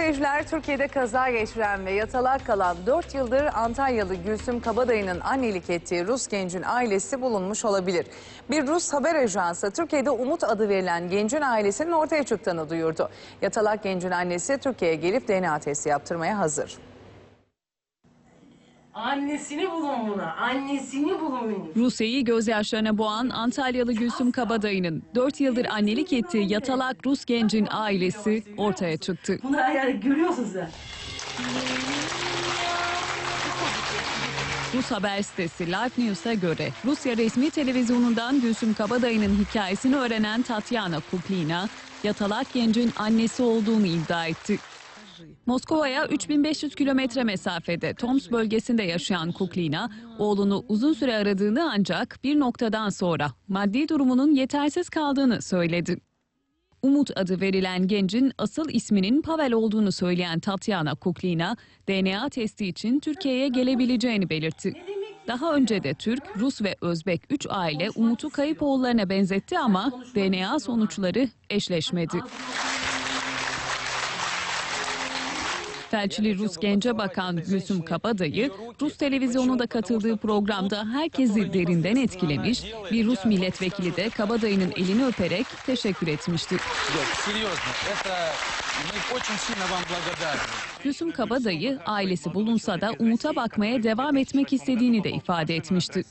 seyirciler, Türkiye'de kaza geçiren ve yatalak kalan 4 yıldır Antalyalı Gülsüm Kabadayı'nın annelik ettiği Rus gencin ailesi bulunmuş olabilir. Bir Rus haber ajansı Türkiye'de Umut adı verilen gencin ailesinin ortaya çıktığını duyurdu. Yatalak gencin annesi Türkiye'ye gelip DNA testi yaptırmaya hazır. Annesini bulun buna. Annesini bulun. Rusya'yı gözyaşlarına boğan Antalyalı Gülsüm Kabadayı'nın 4 yıldır annelik ettiği yatalak Rus gencin ailesi ortaya çıktı. Bunu her yerde görüyorsun sen. Rus haber sitesi Life News'a göre Rusya resmi televizyonundan Gülsüm Kabadayı'nın hikayesini öğrenen Tatyana Kuklina, yatalak gencin annesi olduğunu iddia etti. Moskova'ya 3500 kilometre mesafede Toms bölgesinde yaşayan Kuklina, oğlunu uzun süre aradığını ancak bir noktadan sonra maddi durumunun yetersiz kaldığını söyledi. Umut adı verilen gencin asıl isminin Pavel olduğunu söyleyen Tatyana Kuklina, DNA testi için Türkiye'ye gelebileceğini belirtti. Daha önce de Türk, Rus ve Özbek 3 aile Umut'u kayıp oğullarına benzetti ama DNA sonuçları eşleşmedi. Felçli Rus Gence Bakan Gülsüm Kabadayı, Rus televizyonunda katıldığı programda herkesi derinden etkilemiş, bir Rus milletvekili de Kabadayı'nın elini öperek teşekkür etmişti. Gülsüm Kabadayı ailesi bulunsa da umuta bakmaya devam etmek istediğini de ifade etmişti.